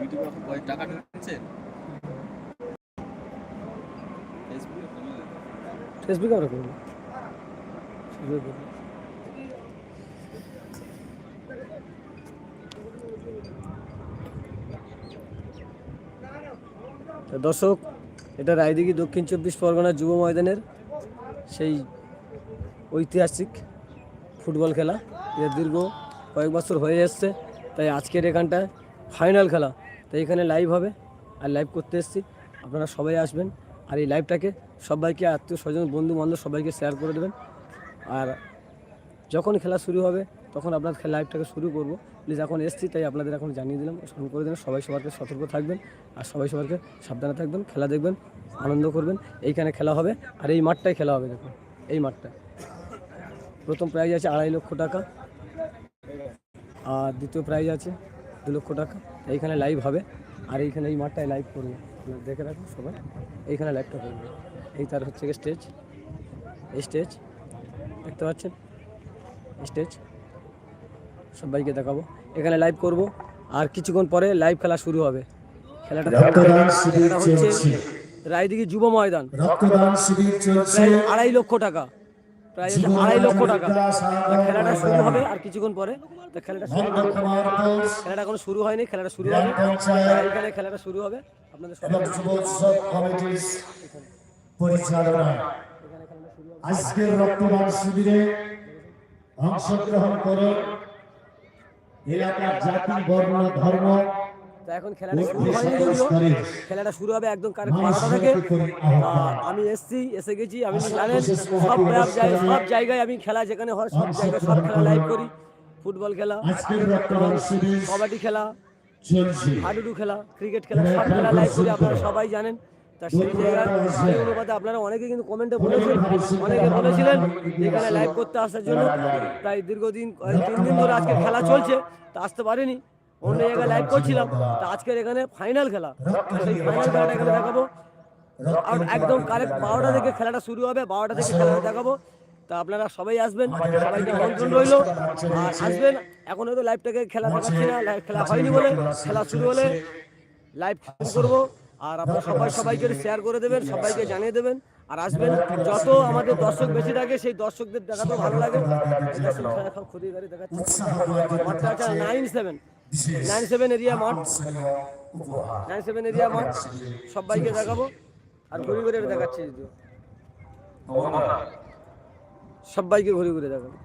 ইউটিউবে কয়েক টাকা ঢুকছেন ফেসবুকে আমরা করব। তা দর্শক এটা রায়দিঘি দক্ষিণ চব্বিশ পরগনা যুব ময়দানের সেই ঐতিহাসিক ফুটবল খেলা। এর দীর্ঘ কয়েক বছর হয়ে এসছে তাই আজকের এখানটায় ফাইনাল খেলা। তাই এখানে লাইভ হবে আর লাইভ করতে এসেছি। আপনারা সবাই আসবেন আর এই লাইভটাকে সবাইকে আত্মীয় স্বজন, বন্ধু বান্ধব সবাইকে শেয়ার করে দেবেন। আর যখন খেলা শুরু হবে, তখন আপনার লাইভটাকে শুরু করব। প্লিজ এখন এসছি, তাই আপনাদের এখন জানিয়ে দিলাম শুরু করে দিলাম সবাই সবারকে সতর্ক থাকবেন আর সবাই সবারকে সাবধানে থাকবেন, খেলা দেখবেন, আনন্দ করবেন। এইখানে খেলা হবে আর এই মাঠটাই খেলা হবে দেখুন, এই মাঠটা। প্রথম প্রাইজ আছে আড়াই লক্ষ টাকা। আর দ্বিতীয় প্রাইজ আছে দু লক্ষ টাকা। এইখানে লাইভ হবে। আর এইখানে এই মাঠটায় লাইভ করবে। দেখে রাখুন সবাই। এইখানে লাইভটা করবে। এই তার হচ্ছে স্টেজ স্টেজ দেখতে পাচ্ছেন? স্টেজ সবাইকে দেখাবো। এখানে লাইভ করব। আর কিছুক্ষণ পরে লাইভ খেলা শুরু হবে। খেলাটা হচ্ছে রায়দিঘি যুব ময়দান। আড়াই লক্ষ টাকা। প্রায় আড়াই লক্ষ টাকা। খেলাটা শুরু হবে আর কিছুক্ষণ পরে। তা খেলাটা শুরু খেলাটা এখনও শুরু হয়নি খেলাটা শুরু হবে। এইখানে খেলাটা শুরু হবে। আপনাদের আজকের রক্তদান শিবিরে অংশগ্রহণ করে এলাকার জাতি বর্ণ ধর্ম তো এখন খেলাটা শুরু হয়নি। খেলাটা শুরু হবে একদম কারেক্ট বারোটা থেকে। আমি এসছি এসে গেছি আমি জানেন সব সব জায়গায় আমি খেলা যেখানে হয় সব জায়গায় সব খেলা লাইভ করি। ফুটবল খেলা কবাডি খেলা হাডুডু খেলা ক্রিকেট খেলা সব খেলা লাইভ করি আপনারা সবাই জানেন। তা সেই জায়গায় সেই অনুপাতে আপনারা অনেকে কিন্তু কমেন্টে বলেছেন অনেকে বলেছিলেন এখানে লাইভ করতে আসার জন্য প্রায় দীর্ঘদিন তিন দিন ধরে আজকে খেলা চলছে তা আসতে পারিনি। অন্য জায়গায় লাইভ করছিলাম। তা আজকের এখানে ফাইনাল খেলা। সেই ফাইনাল খেলাটা এখানে দেখাবো। আর একদম কারেক্ট বারোটা থেকে খেলাটা শুরু হবে বারোটা থেকে খেলাটা দেখাবো। তা আপনারা সবাই আসবেন সবাইকে আমন্ত্রণ রইল। আর আসবেন এখন হয়তো লাইভটাকে খেলা দেখাচ্ছি না খেলা হয়নি বলে খেলা শুরু হলে লাইভ শুরু করব। আর আপনারা সবাই সবাইকে শেয়ার করে দেবেন সবাইকে জানিয়ে দেবেন। আর আসবেন যত আমাদের দর্শক বেশি থাকে সেই দর্শকদের দেখাতে ভালো লাগে। গাড়ি দেখাচ্ছে। Nine seven nine seven area মাঠ। নাইন সেভেন এরিয়া মাঠ। সবাইকে দেখাবো। আর ঘুরে ঘুরে দেখাচ্ছি সবাইকে ঘুরে ঘুরে দেখাবো।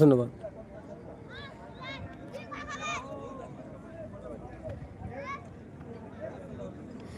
ধন্যবাদ।